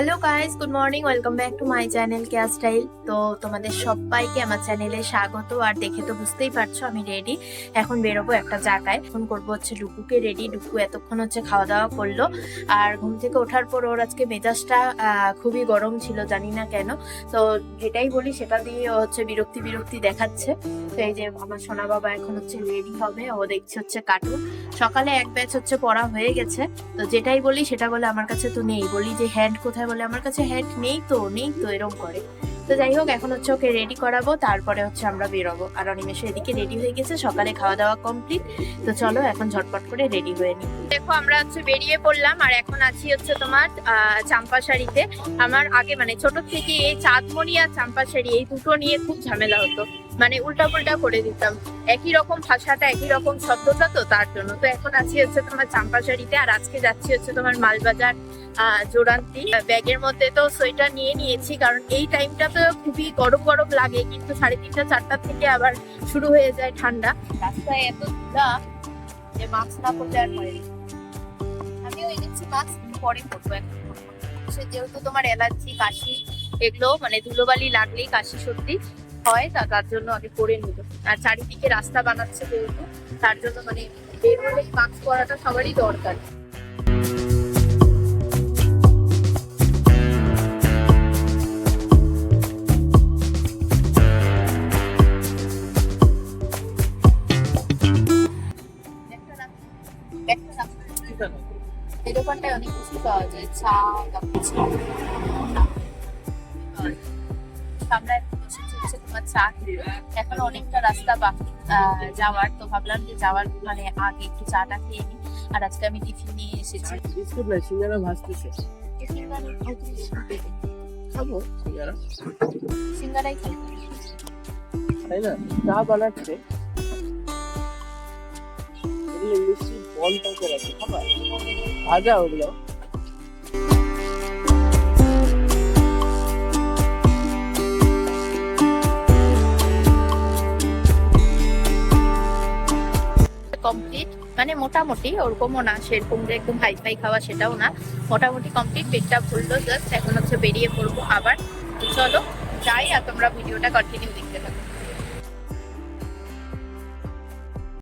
Hello guys good morning welcome back to my channel care style তো তোমাদের সবাইকে আমার চ্যানেলে স্বাগত। আর দেখে তো বুঝতেই পারছ, আমি রেডি এখন বেরোবো একটা জায়গায়। এখন করব হচ্ছে ডুকুকে রেডি ডুকু এতক্ষণ হচ্ছে খাওয়া দাওয়া করল। আর ঘুম থেকে ওঠার পর ওর আজকে মেজাজটা খুবই গরম ছিল, জানি না কেন। তো যেটাই বলি, সেটা দিয়ে ও হচ্ছে বিরক্তি বিরক্তি দেখাচ্ছে। তো এই যে আমার সোনা বাবা এখন হচ্ছে রেডি হবে। ও দেখছে হচ্ছে কার্টুন সকালে এক ব্যাচ হচ্ছে পড়া হয়ে গেছে। তো যেটাই বলি সেটা বলে আমার কাছে তো নেই। বলি যে হ্যান্ড কোথায় বলে? আমার কাছে হ্যান্ড নেই তো নেই তো এরকম করে। তো যাই হোক এখন হচ্ছে ওকে রেডি করাবো তারপরে হচ্ছে আমরা বেরোবো। আর অনিমেষ এদিকে রেডি হয়ে গেছে সকালে খাওয়া দাওয়া কমপ্লিট তো চলো এখন ঝটপট করে রেডি হয়ে নিই। দেখো আমরা হচ্ছে বেরিয়ে পড়লাম আর এখন আছি হচ্ছে তোমার চাম্পাশাড়িতে। আমার আগে মানে ছোট থেকে এই চাঁদমণি আর চাম্পাশাড়ি এই দুটো নিয়ে খুব ঝামেলা হতো। মানে উল্টা পুল্টা করে দিতাম। একই রকম ভাষাটা একই রকম শব্দটা তো তার জন্য। তো এখন আছি হচ্ছে তোমার চাম্পাশাড়িতে আর আজকে যাচ্ছি হচ্ছে তোমার মালবাজার আহ, জোড়ান্তি। ব্যাগের মধ্যে তো সোয়েটার নিয়ে নিয়েছি কারণ এই টাইমটা তো খুবই গরম গরম লাগে, কিন্তু সাড়ে তিনটা চারটা থেকে আবার শুরু হয়ে যায় ঠান্ডা। রাস্তায় এত ধুলা যে মাস্ক না পরলে আর হয় আমিও এনেছি মাস্ক পরে পরবো এখন। যেহেতু তোমার অ্যালার্জি কাশি, এগুলো মানে ধুলোবালি লাগলেই কাশি সর্দি হয়, তা তার জন্য আগে করে নিব। আর চারিদিকে রাস্তা বানাচ্ছে যেহেতু, তার জন্য মানে বের হলেই মাস্ক পরাটা সবারই দরকার। এই দোকানটায় অনেক কিছু পাওয়া যায় চা তারপর চা আমরা হচ্ছে তোমার চা খেতে। এখন অনেকটা রাস্তা বাকি যাওয়ার তো ভাবলাম যে যাওয়ার মানে আগে একটু চাটা খেয়ে নিই। আর আজকে আমি টিফিন নিয়ে এসেছি। বিস্কুট না সিঙ্গারা ভাজতেছে। সিঙ্গারা খাব সিঙ্গারা। সিঙ্গারাই তাই না? চা বানাচ্ছে। বল টাইপের আছে খাবার? ভাজা ওগুলো। কমপ্লিট মানে মোটামুটি, ওরকমও না, সেরকম যে একদম হাই ফাই খাওয়া সেটাও না। মোটামুটি কমপ্লিট পেটটা ভুললো জাস্ট এখন হচ্ছে বেরিয়ে পড়ব আবার। চলো, যাই আর তোমরা ভিডিওটা কন্টিনিউ দেখতে থাকো।